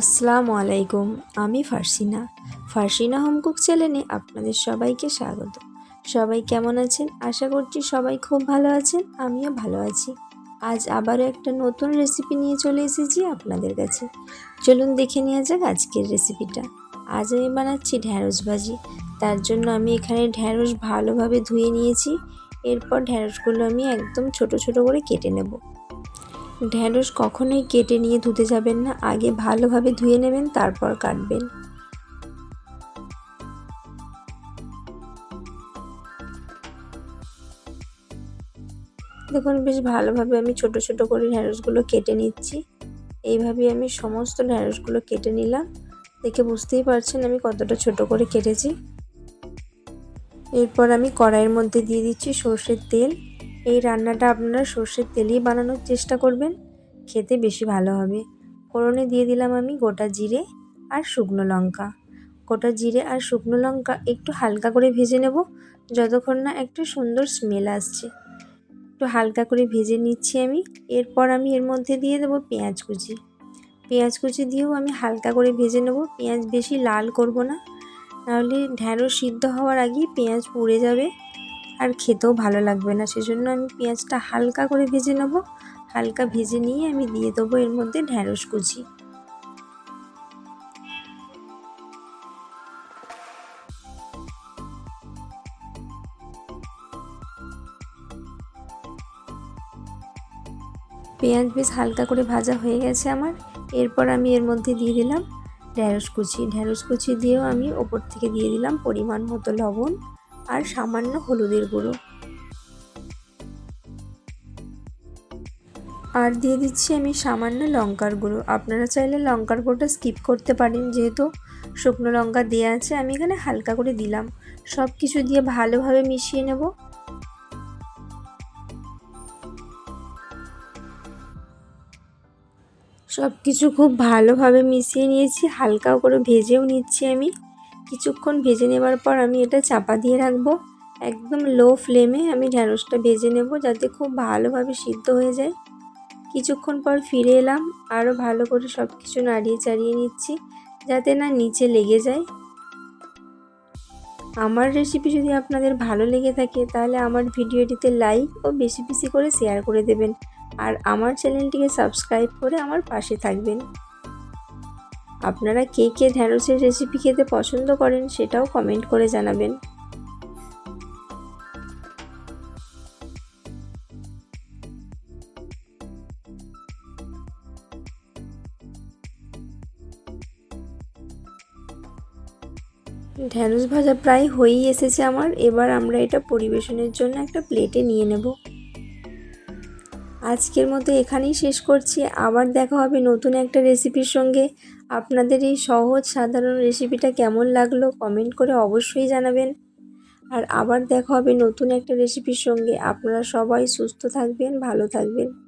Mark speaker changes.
Speaker 1: আসসালামু আলাইকুম, আমি ফার্সিনা। ফার্সিনা হোমকুক চ্যানেলে আপনাদের সবাইকে স্বাগত। সবাই কেমন আছেন? আশা করছি সবাই খুব ভালো আছেন, আমিও ভালো আছি। আজ আবারও একটা নতুন রেসিপি নিয়ে চলে এসেছি আপনাদের কাছে। চলুন দেখে নেওয়া যাক আজকের রেসিপিটা। আজ আমি বানাচ্ছি ঢ্যাঁড়স ভাজি। তার জন্য আমি এখানে ঢ্যাঁড়স ভালোভাবে ধুয়ে নিয়েছি। এরপর ঢ্যাঁড়সগুলো আমি একদম ছোট ছোট করে কেটে নেব। ঢ্যাঁড়স কখনোই কেটে নিয়ে ধুতে যাবেন না। আগে ভালোভাবে ধুয়ে নেবেন, তারপর কাটবেন। দেখুন, বেশ ভালোভাবে আমি ছোট ছোট করে ঢ্যাঁড়সগুলো কেটে নিচ্ছি। এইভাবে আমি সমস্ত ঢ্যাঁড়সগুলো কেটে নিলাম। দেখে বুঝতেই পারছেন আমি কতটা ছোট করে কেটেছি। এরপর আমি কড়াইয়ের মধ্যে দিয়ে দিচ্ছি সর্ষের তেল। এই রান্নাটা আপনারা সর্ষের তেলেই বানানোর চেষ্টা করবেন, খেতে বেশি ভালো হবে। ফোড়নে দিয়ে দিলাম আমি গোটা জিরে আর শুকনো লঙ্কা। গোটা জিরে আর শুকনো লঙ্কা একটু হালকা করে ভেজে নেব, যতক্ষণ না একটা সুন্দর স্মেল আসছে। একটু হালকা করে ভেজে নিচ্ছি আমি, এরপর আমি এর মধ্যে দিয়ে দেবো পেঁয়াজ কুচি। পেঁয়াজ কুচি দিয়েও আমি হালকা করে ভেজে নেব, পেঁয়াজ বেশি লাল করব না। নাহলে ঢ্যাঁড়ো সিদ্ধ হওয়ার আগেই পেঁয়াজ পুড়ে যাবে। আর খেতেও ভালো লাগবে না। সেজন্য আমি পেঁয়াজটা হালকা করে ভেজে নেব। হালকা ভেজে নিয়ে আমি দিয়ে দেবো এর মধ্যে ঢ্যাঁড়স কুচি। পেঁয়াজ বেশ হালকা করে ভাজা হয়ে গেছে আমার। এরপর আমি এর মধ্যে দিয়ে দিলাম ঢ্যাঁড়স কুচি। ঢ্যাঁড়স কুচি দিয়েও আমি ওপর থেকে দিয়ে দিলাম পরিমাণ মতো লবণ। আর সামান্য হলুদের গুঁড়ো। আর দিয়ে দিচ্ছি আমি সামান্য লঙ্কার গুঁড়ো। আপনারা চাইলে লঙ্কার গুঁড়োটা স্কিপ করতে পারেন, যেহেতু শুকনো লঙ্কা দেওয়া আছে, আমি এখানে হালকা করে দিলাম। সব কিছু দিয়ে ভালোভাবে মিশিয়ে নেব। সব কিছু খুব ভালোভাবে মিশিয়ে নিয়েছি হালকা করে ভেজেও নিচ্ছি আমি। কিছুক্ষণ ভেজে নেবার পর আমি এটা চাপা দিয়ে রাখব। একদম লো ফ্লেমে আমি ঢ্যাঁড়সটা ভেজে নেব যাতে খুব ভালোভাবে সিদ্ধ হয়ে যায়। কিছুক্ষণ পর ফিরে এলাম আরও ভালো করে সব কিছু নাড়িয়ে চাড়িয়ে নিচ্ছি যাতে না নিচে লেগে যায়। আমার রেসিপি যদি আপনাদের ভালো লেগে থাকে তাহলে আমার ভিডিওটিতে লাইক ও বেশি বেশি করে শেয়ার করে দেবেন। আর আমার চ্যানেলটিকে সাবস্ক্রাইব করে আমার পাশে থাকবেন। আপনারা কে কে ঢ্যাঁড়সের রেসিপি খেতে পছন্দ করেন সেটাও কমেন্ট করে জানাবেন। ঢ্যাঁড়স ভাজা প্রায় হয়েই এসেছে আমার, এবার আমরা এটা পরিবেশনের জন্য একটা প্লেটে নিয়ে নেব। আজকের মতো এখানেই শেষ করছি, আবার দেখা হবে নতুন একটা রেসিপির সঙ্গে। আপনাদের এই সহজ সাধারণ রেসিপিটা কেমন লাগল কমেন্ট করে অবশ্যই জানাবেন। আর আবার দেখা হবে নতুন একটা রেসিপির সঙ্গে। আপনারা সবাই সুস্থ থাকবেন, ভালো থাকবেন।